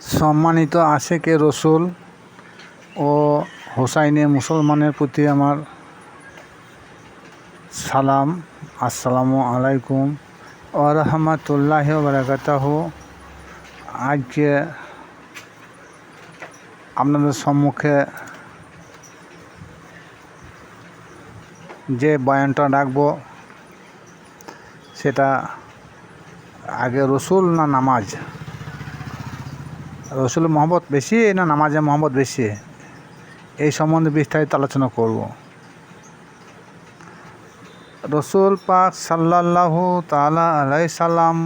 সম্মানিত আশেকে রসুল ও হোসাইনে মুসলমানের প্রতি আমার সালাম, আসসালামু আলাইকুম ও রহমতুল্লাহ বারাকাতাহ। আজকে আপনাদের সম্মুখে যে বয়ানটা রাখব, সেটা আগে রসুল না নামাজ? রসুল মোহাম্মদ বেশি না নামাজে মোহাম্মদ বেশি? এই সম্বন্ধে বিস্তারিত আলোচনা করব। রসুল পাক সাল্লাল্লাহু তালা আলাই সাল্লাম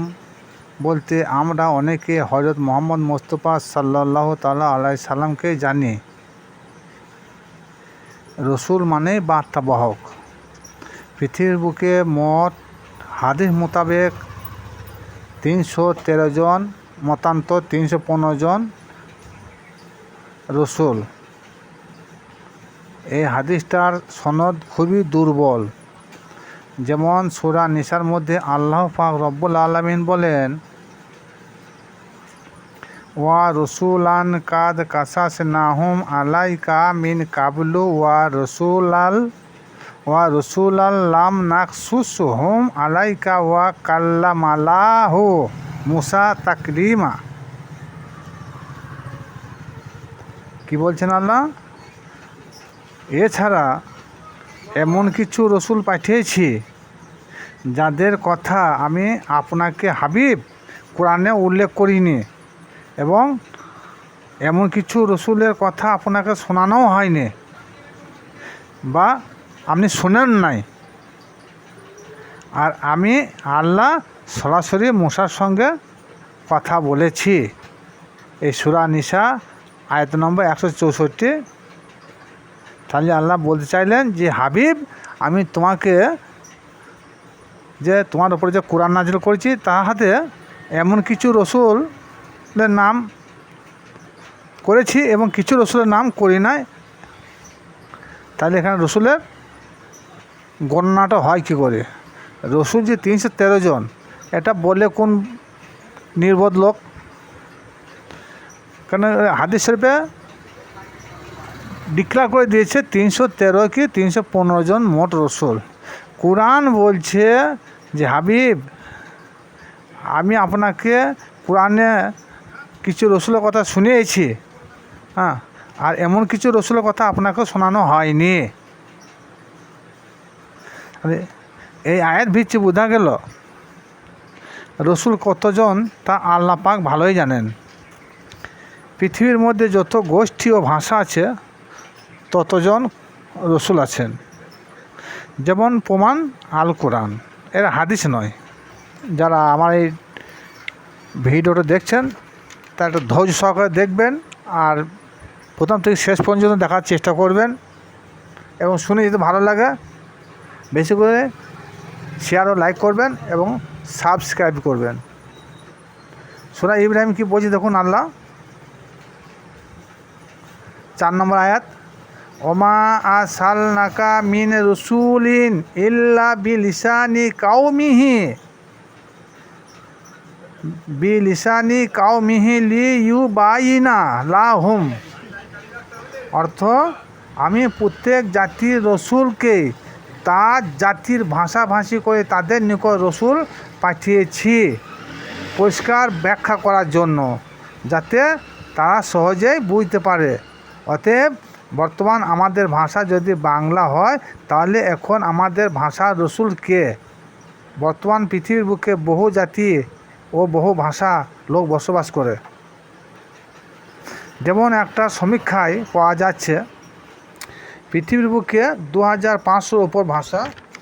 বলতে, আমরা অনেকে হজরত মোহাম্মদ মোস্তফা সাল্লাল্লাহু তালা আলাই সাল্লামকে জানি। রসুল মানে বার্তাবাহক। পৃথিবীর বুকে মত হাদিস মোতাবেক তিনশো তেরো জন মতান্তর তিনশো পনেরো জন রসুল। এই হাদিসটার সনদ খুবই দুর্বল। যেমন সুরা নিসার মধ্যে আল্লাহ পাক রব্বুল আলমিন বলেন, ওয়া রসুলান কাদ কাসাস নাহুম আলাইকা মিন কাবলু ওয়া রসুলাল, ওয়া রসুলাল্লাম নাকসুস হুম আলাইকা ওয়া কাল্লামালাহু। মুসা তাকরিমা। কি বলছেন আল্লাহ? এছাড়া এমন কিছু রসুল পাঠিয়েছি, যাদের কথা আমি আপনাকে হাবিব কোরআনে উল্লেখ করিনি এবং এমন কিছু রসুলের কথা আপনাকে শোনানোও হয়নি বা আপনি শোনেন নাই। আর আমি আল্লাহ সরাসরি মশার সঙ্গে কথা বলেছি। এই সুরা নিশা আয়ত নম্বর একশো চৌষট্টি। তাহলে আল্লাহ বলতে চাইলেন যে, হাবিব, আমি তোমাকে যে তোমার উপরে যে কোরআন নাজিল করেছি তার হাতে এমন কিছু রসুলের নাম করেছি এবং কিছু রসুলের নাম করি নাই। তাহলে এখানে রসুলের গণনাটা হয় কী করে? রসুল যে তিনশো তেরো জন এটা বলে কোন নির্বোধ লোক? কেন হাদিস শরীফে ডিক্লার করে দিয়েছে তিনশো তেরো কি তিনশো পনেরো জন মোট রসুল। কোরআন বলছে যে, হাবিব, আমি আপনাকে কোরআনে কিছু রসুলের কথা শুনিয়েছি হ্যাঁ আর এমন কিছু রসুলের কথা আপনাকে শোনানো হয়নি। এই আয়ের ভিত্তি বোঝা গেল। রসুল কতজন তা আল্লাহ পাক ভালোই জানেন। পৃথিবীর মধ্যে যত গোষ্ঠী ও ভাষা আছে, ততজন রসুল আছেন। যেমন প্রমাণ আল কোরআন এরা হাদিস নয়। যারা আমার এই ভিডিওটা দেখছেন তা একটা ধৈর্য সহকারে দেখবেন আর প্রথম থেকে শেষ পর্যন্ত দেখার চেষ্টা করবেন এবং শুনে যদি ভালো লাগে, বেশি করে শেয়ার ও লাইক করবেন এবং সাবস্ক্রাইব করবেন। সোনা ইব্রাহিম কি বলছি দেখুন আল্লাহ? চার নম্বর আয়াত, ওমা আসাল নাকা মিন রসুলিন ইল্লা বিলিসানি কাউমিহি বিলিসানি কাউমিহি লি ইউ বাইনা লা হুম অর্থ, আমি প্রত্যেক জাতির রসুলকে তার জাতির ভাষাভাষী করে তাদের নিকট রসুল পাঠিয়েছি পরিষ্কার ব্যাখ্যা করার জন্য, যাতে তারা সহজেই বুঝতে পারে। অতএব বর্তমান আমাদের ভাষা যদি বাংলা হয়, তাহলে এখন আমাদের ভাষা রসুল কে? বর্তমান পৃথিবীর বুকে বহু জাতি ও বহু ভাষা লোক বসবাস করে। যেমন একটা সমীক্ষায় পাওয়া যাচ্ছে পৃথিবীর বুকে দু হাজার পাঁচশোর ওপর ভাষা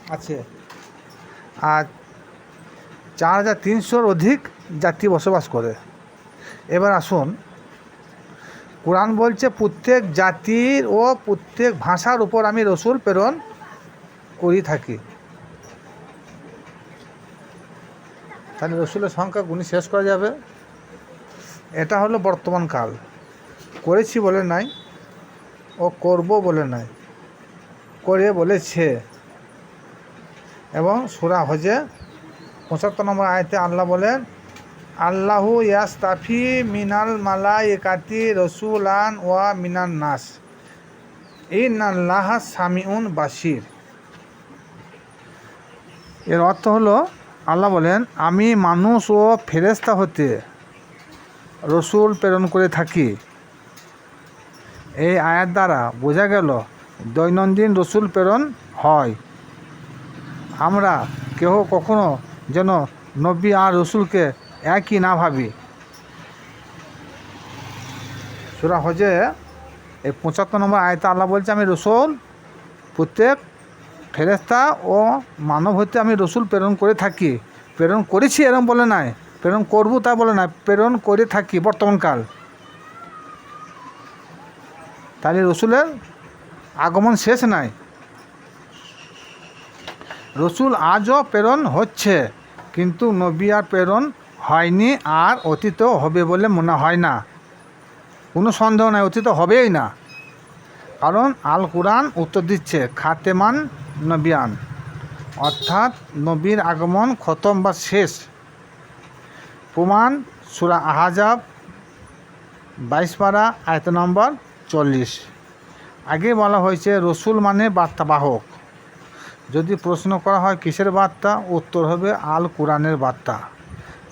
আছে। আর চার হাজার তিনশোর অধিক জাতি বসবাস করে। এবার আসুন, কোরআন বলছে, প্রত্যেক জাতির ও প্রত্যেক ভাষার উপর আমি রসুল প্রেরণ করি থাকি। তাহলে রসুলের সংখ্যা গুণি শেষ করা যাবে। এটা হলো বর্তমান কাল। করেছি বলে নাই, ও করব বলে নাই। করে বলেছে। এবং সুরা হজে পঁচাত্তর নম্বর আয়তে আল্লাহ বলেন, আল্লাহু ইয়াস্তাফি মিনাল মালাইকাতি রসুলান ওয়া মিনান নাস। ইন্নাল্লাহ সামিউন বাসির এর অর্থ হলো, আল্লাহ বলেন, আমি মানুষ ও ফেরেস্তা হতে রসুল প্রেরণ করে থাকি। এই আয়াত দ্বারা বোঝা গেল দৈনন্দিন রসুল প্রেরণ হয়। আমরা কেহ কখনো যেন নবী আর রসুলকে একই না ভাবি। সুরা হজে এই পঁচাত্তর নম্বর আয়তা আল্লাহ বলছে, আমি রসুল, প্রত্যেক ফেরেস্তা ও মানব হতে আমি রসুল প্রেরণ করে থাকি। প্রেরণ করেছি এরম বলে নাই, প্রেরণ করব তা বলে নাই, প্রেরণ করে থাকি বর্তমানকাল। তাহলে রসুলের আগমন শেষ নাই। রসুল আজও প্রেরণ হচ্ছে, কিন্তু নবী আর প্রেরণ হয়নি আর অতীত হবে বলে মনে হয় না। কোনো সন্দেহ নাই, অতীত হবেই না। কারণ আল কোরআন উত্তর দিচ্ছে, খাতেমান নবিয়ান। অর্থাৎ নবীর আগমন খতম বা শেষ। প্রমাণ সুরা আহাজাব বাইশ পারা আয়ত নম্বর চল্লিশ। আগে বলা হয়েছে, রসুল মানে বার্তাবাহক। যদি প্রশ্ন করা হয়, কিসের বার্তা? উত্তর হবে, আল কোরআনের বার্তা।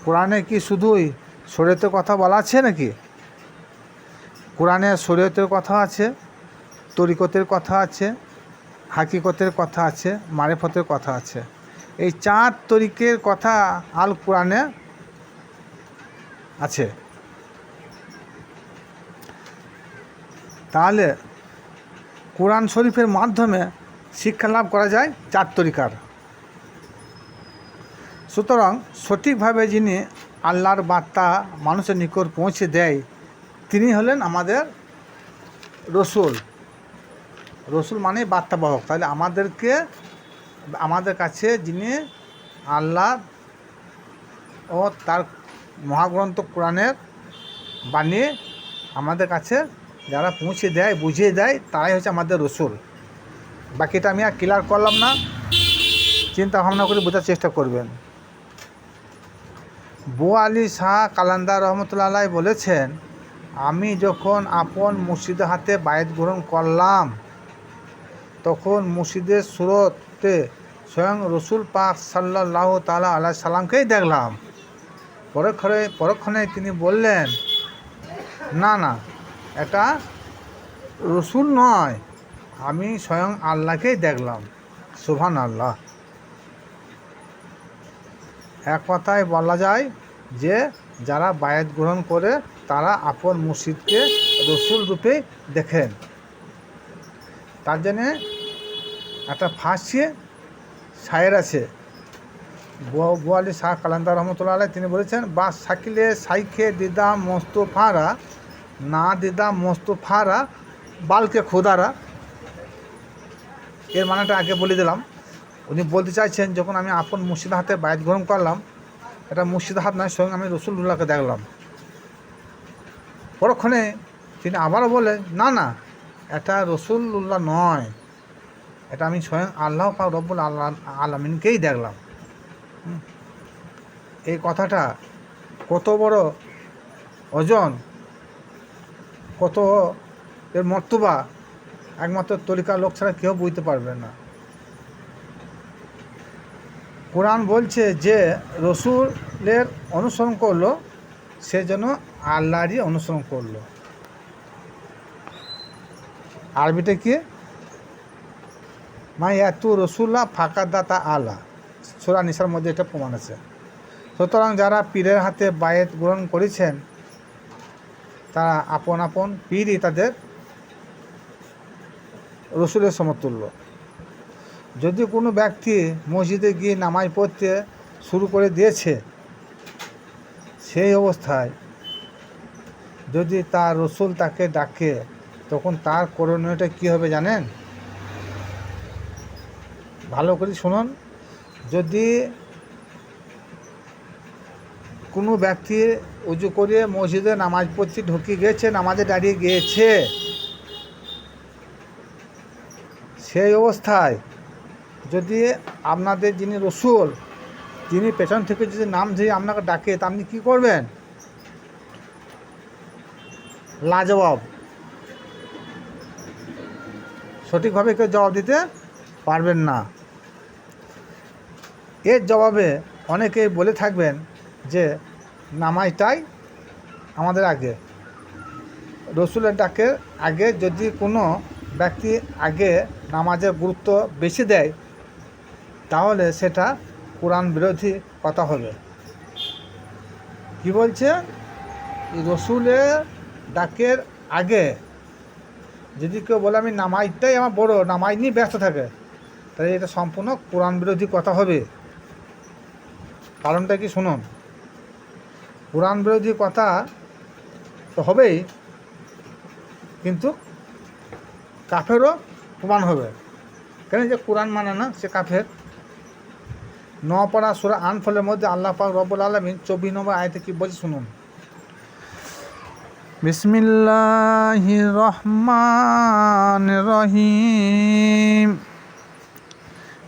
কোরআনে কি শুধুই শরীয়তের কথা বলা আছে নাকি? কোরআনে শরীয়তের কথা আছে, তরিকতের কথা আছে, হাকিকতের কথা আছে, মারেফতের কথা আছে। এই চার তরিকের কথা আল কোরআনে আছে। তাহলে কোরআন শরীফের মাধ্যমে শিক্ষা লাভ করা যায় চার তরিকার। সুতরাং সঠিকভাবে যিনি আল্লাহর বার্তা মানুষের নিকট পৌঁছে দেয়, তিনি হলেন আমাদের রসুল। রসুল মানে বার্তাবাহক। তাহলে আমাদেরকে, আমাদের কাছে যিনি আল্লাহ ও তার মহাগ্রন্থ কোরআনের বানিয়ে আমাদের কাছে যারা পৌঁছে দেয়, বুঝিয়ে দেয়, তারাই হচ্ছে আমাদের রসুল। বাকিটা আমি আর ক্লিয়ার করলাম না। চিন্তা ভাবনা করে বোঝার চেষ্টা করবেন। বো আলী শাহ কালান্দার রহমতুল্লাহ বলেছেন, আমি যখন আপন মুর্শিদের হাতে বায়েত গ্রহণ করলাম, তখন মুর্শিদের সুরতে স্বয়ং রসুল পাক সাল্লাহ তালা আল্লাহ সাল্লামকেই দেখলাম। পরক্ষণে পরক্ষণে তিনি বললেন, না না এটা রসুল নয়। আমি স্বয়ং আল্লাহকেই দেখলাম। সুভান আল্লাহ এক কথায় বলা যায় যে, যারা বায়াত গ্রহণ করে, তারা আপন মুর্শিদকে রসুল রূপে দেখেন। তার জন্যে একটা ফাঁসিয়ে সায়ের আছে। বোয়ালি শাহ কালান্দার রহমতুল্লাহ তিনি বলেছেন বা সাকিলে সাইখে দিদা মোস্তফারা না দিদা মোস্তফারা বালকে খোদারা। এর মানেটা আগে বলে দিলাম। উনি বলতে চাইছেন, যখন আমি আপন মুর্শিদ হাতে বায়াত গ্রহণ করলাম, এটা মুর্শিদ হাত নয়, স্বয়ং আমি রসুল্লাহকে দেখলাম। পরক্ষণে তিনি আবারও বলে না না, এটা রসুল্লাহ নয়। এটা আমি স্বয়ং আল্লাহ পাক রব্বুল আল্লাহ আলমিনকেই দেখলাম। এই কথাটা কত বড় ওজন কত এর মর্তবা একমাত্র তরিকার লোক ছাড়া কেউ বুঝতে পারবে না। কোরআন বলছে যে, রসুলের অনুসরণ করল, সে যেন আল্লাহরই অনুসরণ করল। আরবিতে কি? মা এত রসুল্লাহ ফাঁকা দাতা আলা। সুরা নিসার মধ্যে এটা প্রমাণ আছে। সুতরাং যারা পীরের হাতে বায়েত গ্রহণ করেছেন তারা আপন আপন পীরই তাদের রসুলের সমতুল্য। যদি কোনো ব্যক্তি মসজিদে গিয়ে নামাজ পড়তে শুরু করে দিয়েছে, সেই অবস্থায় যদি তার রসুল তাকে ডাকে, তখন তার করণীয়টা কী হবে জানেন? ভালো করে শুনুন। যদি কোনো ব্যক্তি উজু করে মসজিদে নামাজ পড়তে ঢুকে গিয়েছে, নামাজে দাঁড়িয়ে গিয়েছে। সেই অবস্থায় যদি আপনাদের যিনি রসুল তিনি পেছন থেকে যদি নাম ধরে আপনাকে ডাকে, তা আপনি কী করবেন? লাজবাব। সঠিকভাবে কেউ জবাব দিতে পারবেন না। এর জবাবে অনেকেই বলে থাকবেন যে নামাজটাই আমাদের আগে। রসুলের ডাকের আগে যদি কোনো ব্যক্তি আগে নামাজের গুরুত্ব বেশি দেয়, তাহলে সেটা কোরআন বিরোধী কথা হবে। কি বলছে? রসুলের ডাকের আগে যদি কেউ বলে, আমি নামাজটাই আমার বড় নামাজ নিয়ে ব্যস্ত থাকে, তাহলে এটা সম্পূর্ণ কোরআন বিরোধী কথা হবে। কারণটা কি শুনুন। কোরআন বিরোধী কথা তো হবেই, কিন্তু কাফেরও প্রমাণ হবে। কেন যে কোরআন মানে না, সে কাফের। নপাড়া সুরা আনফলের মধ্যে আল্লাহ পাক রব্বুল আলমিন চব্বিশ নম্বর আয়তে কি বলছে শুনুন। বিসমিল্লাহ রহমান রহিম।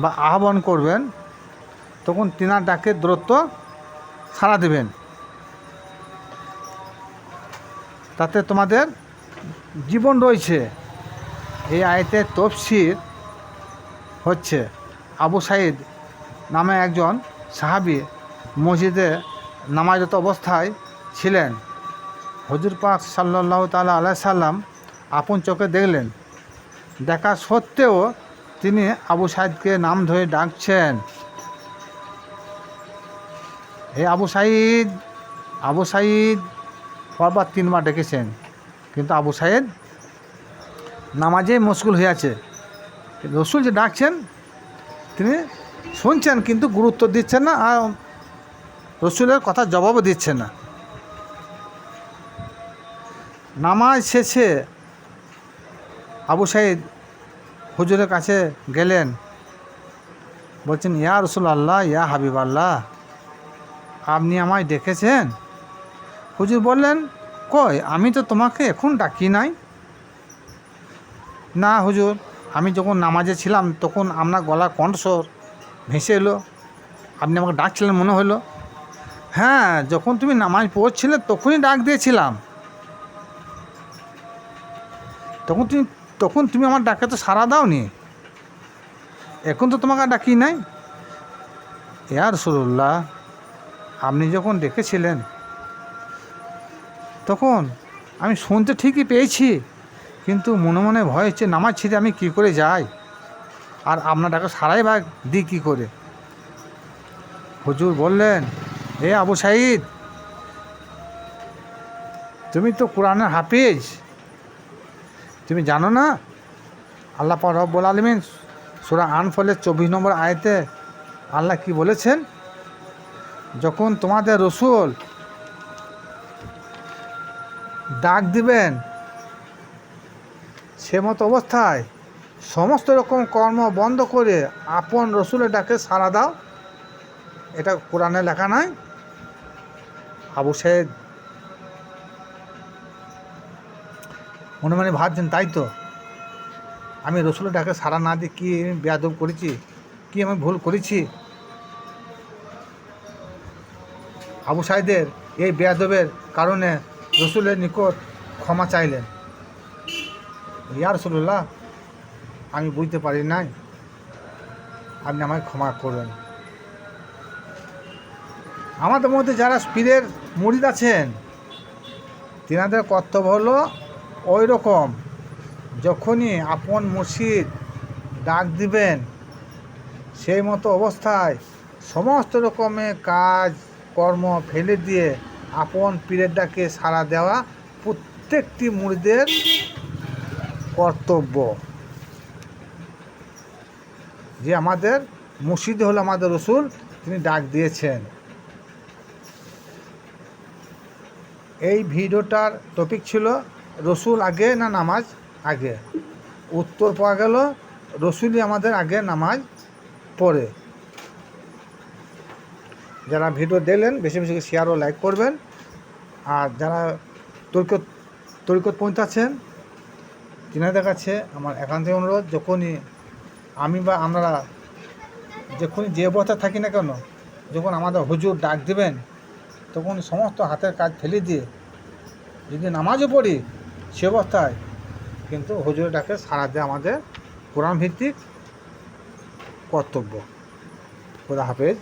বা আহ্বান করবেন, তখন তিনার ডাকে দূরত্ব সাড়া দেবেন। তাতে তোমাদের জীবন রয়েছে। এই আয়তে তফসির হচ্ছে। আবু সাইদ নামে একজন সাহাবি মসজিদে নামাজত অবস্থায় ছিলেন। হজুর পাক সাল্লাহ তালা আলাই সাল্লাম আপন চোখে দেখলেন। দেখা সত্ত্বেও তিনি আবু সাইদকে নাম ধরে ডাকছেন। হে আবু সাইদ আবু সাইদ, বারবার তিনবার ডেকেছেন। কিন্তু আবু সাইদ নামাজেই মশগুল হয়ে আছে। রসুল যে ডাকছেন, তিনি শুনছেন কিন্তু গুরুত্ব দিচ্ছেন না আর রসুলের কথা জবাবও দিচ্ছেন না। নামাজ শেষে আবু সাইদ হুজুরের কাছে গেলেন। বলছেন, ইয়া রসুল আল্লাহ ইয়া হাবিব আল্লাহ আপনি আমায় ডেকেছেন হুজুর বললেন, কই, আমি তো তোমাকে এখন ডাকি নাই। না হুজুর, আমি যখন নামাজে ছিলাম, তখন আপনার গলা কণ্ঠস্বর ভেসে এলো। আপনি আমাকে ডাকছিলেন, মনে হলো? হ্যাঁ যখন তুমি নামাজ পড়ছিলে, তখনই ডাক দিয়েছিলাম। তখন তুমি তখন তুমি আমার ডাকে তো সারা দাও নি এখন তো তোমাকে ডাকি নাই। ইয়ার রসুল্লাহ আপনি যখন ডেকেছিলেন, তখন আমি শুনতে ঠিকই পেয়েছি, কিন্তু মনে মনে ভয় হচ্ছে, নামাজ ছিঁড়ে আমি কি করে যাই? আর আপনার ডাকে সারাই ভাগ দিই কী করে? হুজুর বললেন, এ আবু সাইদ, তুমি তো কোরআনের হাফিজ তুমি জানো না? আল্লাহ রব্বুল আলমিন সুরা আনফলের চব্বিশ নম্বর আয়তে আল্লাহ কি বলেছেন? যখন তোমাদের রসুল ডাক দিবেন, সে মতো অবস্থায় সমস্ত রকম কর্ম বন্ধ করে আপন রসুলের ডাকে সাড়া দাও। এটা কোরআনে লেখা নয় আবু সাহেদ মনে মনে ভাবছেন, তাই তো? আমি রসুলের ডাকে সাড়া না দিয়ে কী বেয়াদব করেছি? কি আমি ভুল করেছি? আবু সাহেদের এই বেয়াদবের কারণে রসুলের নিকট ক্ষমা চাইলেন। ইয়া রসুল্লাহ আমি বুঝতে পারি নাই। আপনি আমাকে ক্ষমা করবেন। আমাদের মধ্যে যারা পীরের মুরিদ আছেন, তেনাদের কর্তব্য হলো ওই রকম যখনই আপন মসজিদ ডাক দিবেন, সেই মতো অবস্থায় সমস্ত রকমের কাজ, কর্ম ফেলে দিয়ে আপন পীরের ডাকে সাড়া দেওয়া প্রত্যেকটি মুড়িদের কর্তব্য। যে আমাদের মসজিদ হল আমাদের রসুল, তিনি ডাক দিয়েছেন। এই ভিডিওটার টপিক ছিল রসুল আগে না নামাজ? আগে। উত্তর পাওয়া গেল, রসুলই আমাদের আগে নামাজ পড়ে। যারা ভিডিও দেখলেন, বেশি বেশি শেয়ার ও লাইক করবেন। আর যারা তরিকত তরিকত পৌঁছাচ্ছেন তিনাদের কাছে আমার একান্ত অনুরোধ, যখনই আমি বা আমরা যখনই যে অবস্থা থাকি না কেন, যখন আমাদের হুজুর ডাক দিবেন, তখন সমস্ত হাতের কাজ ফেলে দিয়ে যদি নামাজও পড়ি সে অবস্থায়। কিন্তু হুজুরের ডাকে সারা দেয় আমাদের কোরআন ভিত্তিক কর্তব্য। খোদা হাফেজ।